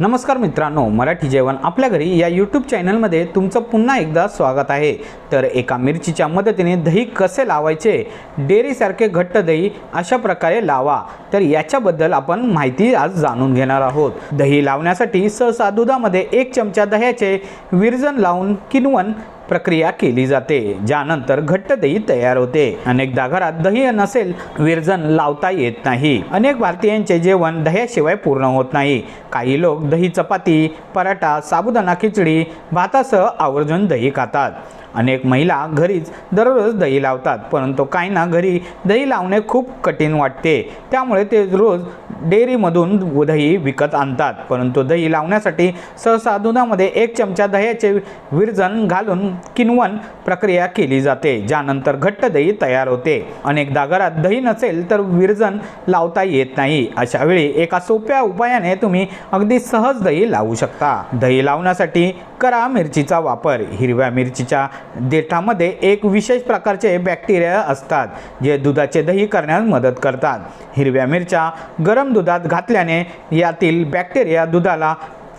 नमस्कार मित्रांनो मराठी जेवण आपल्या घरी या यूट्यूब चॅनलमध्ये तुमचं पुन्हा एकदा स्वागत आहे. तर एका मिरचीच्या मदतीने दही कसे लावायचे डेअरीसारखे घट्ट दही अशा प्रकारे लावा. तर याच्याबद्दल आपण माहिती आज जाणून घेणार आहोत. दही लावण्यासाठी सहसा दुधामध्ये एक चमचा दह्याचे विरजन लावून किनवण प्रक्रिया केली जाते ज्यानंतर घट्ट दही तयार होते. अनेकदा घरात दही नसेल विरजन लावता येत नाही. अनेक भारतीयांचे जेवण दह्याशिवाय पूर्ण होत नाही. काही लोक दही चपाती पराठा साबुदाणा खिचडी भातासह आवर्जून दही खातात. अनेक महिला घरीच दररोज दही लावतात परंतु काहींना घरी दही लावणे खूप कठीण वाटते. त्यामुळे ते रोज डेअरीमधून दही विकत आणतात परंतु दही लावण्यासाठी सहसा दुधामध्ये एक चमचा दह्याचे विरजन घालून किनवण प्रक्रिया केली जाते ज्यानंतर घट्ट दही तयार होते. अनेकदा घरात दही नसेल तर विरजन लावता येत नाही. अशा वेळी एका सोप्या उपायाने तुम्ही अगदी सहज दही लावू शकता. दही लावण्यासाठी करा मिरचीचा वापर. हिरव्या मिरचीच्या देठामध्ये एक विशेष प्रकारचे बॅक्टेरिया असतात जे दुधाचे दही करण्यास मदत करतात. हिरव्या मिरच्या गरम दुधात घातल्याने यातील बॅक्टेरिया दुधाला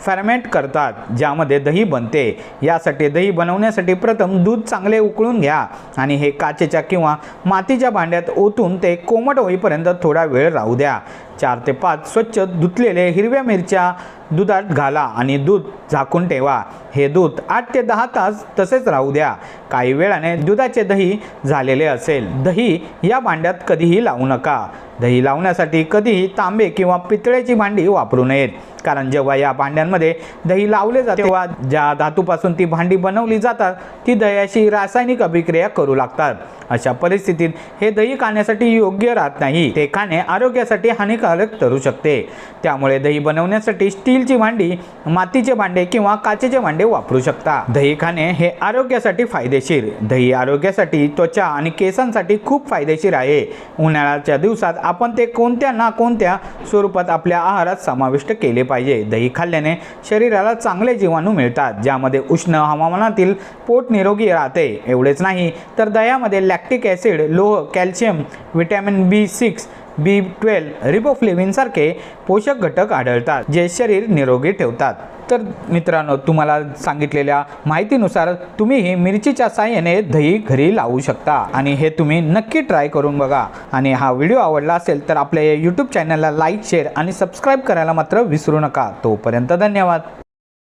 फॅरमेंट करतात ज्यामध्ये दही बनते. यासाठी दही बनवण्यासाठी प्रथम दूध चांगले उकळून घ्या आणि हे काचेच्या किंवा मातीच्या भांड्यात ओतून ते कोमट होईपर्यंत थोडा वेळ राहू द्या. चार ते पाच स्वच्छ धुतलेले हिरव्या मिरच्या दुधात घाला आणि दूध झाकून ठेवा. हे दूध आठ ते दहा तास तसेच राहू द्या. काही वेळाने दुधाचे दही झालेले असेल. दही या भांड्यात कधीही लावू नका. दही लावण्यासाठी कधीही तांबे किंवा पितळेची भांडी वापरू नयेत. कारण जेव्हा या भांड्यांमध्ये दही लावले जाते तेव्हा ज्या धातूपासून ती भांडी बनवली जातात ती दह्याशी रासायनिक अभिक्रिया करू लागतात. अशा परिस्थितीत हे दही खाण्यासाठी योग्य राहत नाही. ते खाणे आरोग्यासाठी हानिकारक ठरू शकते. त्यामुळे दही बनवण्यासाठी स्टीलची भांडी मातीचे भांडे किंवा काचेचे भांडे वापरू शकता. दही खाणे हे आरोग्यासाठी फायदेशीर. दही आरोग्यासाठी त्वचा आणि केसांसाठी खूप फायदेशीर आहे. उन्हाळ्याच्या दिवसात आपण ते कोणत्या ना कोणत्या स्वरूपात आपल्या आहारात समाविष्ट केले पाहिजे. दही खाल्ल्याने शरीराला चांगले जीवाणू मिळतात ज्यामध्ये उष्ण हवामानातील पोट निरोगी राहते. एवढेच नाही तर दह्यामध्ये लॅक्टिक ॲसिड लोह calcium vitamin B six B twelve रिबोफ्लेविनसारखे पोषक घटक आढळतात जे शरीर निरोगी ठेवतात. तर मित्रांनो तुम्हाला सांगितलेल्या माहितीनुसार तुम्ही ही मिरचीच्या साह्याने दही घरी लावू शकता आणि हे तुम्ही नक्की ट्राय करून बघा. आणि हा व्हिडिओ आवडला असेल तर आपल्या यूट्यूब चॅनलला लाईक शेअर आणि सबस्क्राईब करायला मात्र विसरू नका. तोपर्यंत धन्यवाद.